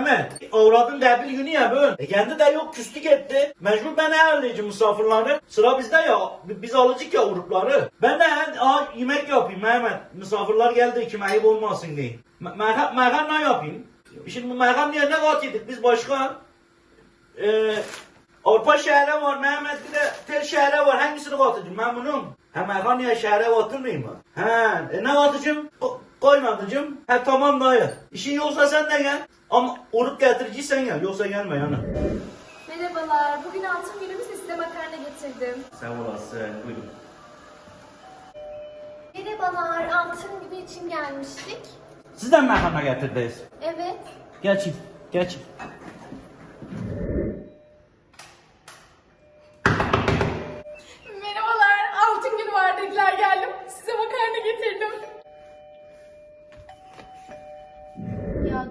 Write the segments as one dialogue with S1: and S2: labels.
S1: Mehmet. Avradın debil günü ya bugün. E kendi de yok küslük etti. Mecbur ben ayarlayacağım misafirleri. Sıra bizde ya. bi- Biz alacak ya grupları. Ben de aa, yemek yapayım Mehmet. Misafirler geldi kim ayıp olmasın diye. Me- Merhab, merhab ne yapayım? Şimdi merhab yerine katıydık biz başka. Ee, Avrupa şehre var Mehmet bir de tel şehre var. Hangisini katacağım ben bunun? Ha merhab niye şehre katılmayayım mı? He e, ne katacağım? Koymadıcım. He tamam dayı. İşin yoksa sen de gel. Ama uğrup getiriciysen gel. Yoksa gelme yani.
S2: Merhabalar, bugün altın günümüz size makarna getirdim.
S1: Sen olasın. Buyurun.
S2: Merhabalar, altın günü için gelmiştik.
S1: Sizden merhaba getirdiniz.
S2: Evet.
S1: Geçin. Geçin.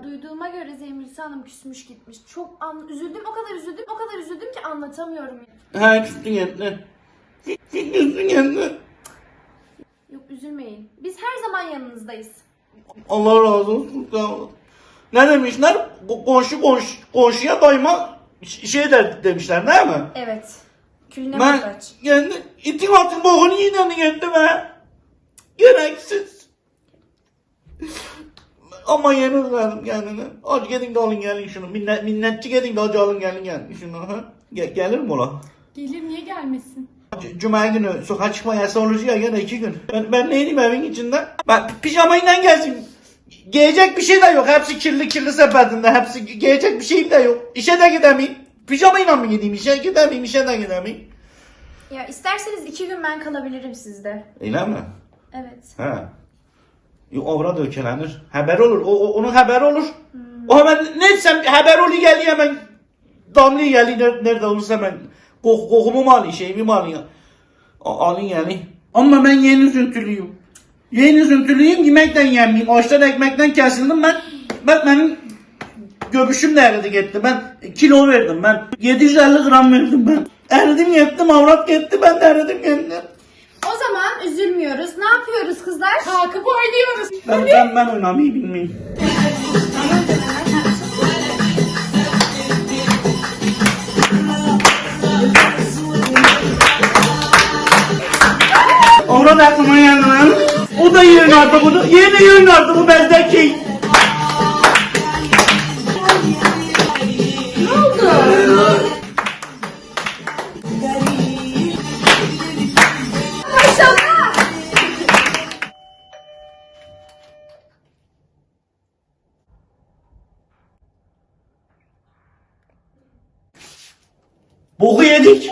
S2: Duyduğuma göre Zemrisi Hanım küsmüş gitmiş. Çok an üzüldüm, o kadar üzüldüm, o kadar üzüldüm ki anlatamıyorum.
S1: He küstün yetti. Küstün yetti.
S2: Yok üzülmeyin. Biz her zaman yanınızdayız.
S1: Allah razı olsun. Ne demişler? Ko- Komşu komş, komşuya doyma şey der demişler değil mi?
S2: Evet. Külüne
S1: Ben
S2: muhtaç.
S1: kendi itin atın boğunu yine gitti be. Gereksiz. Ama yeni verdim kendini. Hadi gidin de alın gelin şunu. Minnet, minnetçi gidin de hadi alın gelin gelin şunu. Ha? Ge- gelir mi ola?
S2: Gelir niye gelmesin?
S1: C- Cuma günü sokağa çıkma yasağı olacak ya gene iki gün. Ben, ben neydim evin içinde? Ben pijamayla gezdim. Giyecek bir şey de yok. Hepsi kirli kirli sepetinde. Hepsi giyecek bir şeyim de yok. İşe de gidemeyim. Pijamayla mı gideyim? İşe gidemeyim, işe de gidemeyim.
S2: Ya isterseniz iki gün ben kalabilirim sizde.
S1: Öyle mi?
S2: Evet.
S1: He. Yo, Avra dökelenir. Haber olur. O, o- onun haberi olur. O hemen ne etsem haber oluyor geliyor hemen. Geliyor ner- nerede olursa hemen. Kok, kokumu mu alıyor şeyimi mi alıyor. A- Alın yani. Ama ben yeni üzüntülüyüm. Yeni üzüntülüyüm yemekten yemeyeyim. Açtan ekmekten kesildim ben. Bak benim göbüşüm de eridi gitti. Ben kilo verdim ben. 750 gram verdim ben. Eridim yettim avrat gitti ben de eridim kendim.
S2: O zaman üzülmüyoruz. Ne yapıyoruz kızlar? Kalkıp oynuyoruz.
S1: Ben, ben, ben oynamayı bilmiyorum. Orada aklıma geldi lan. O da yerin artı bunu. Yeni yerin artı bu bezdeki. Boku yedik.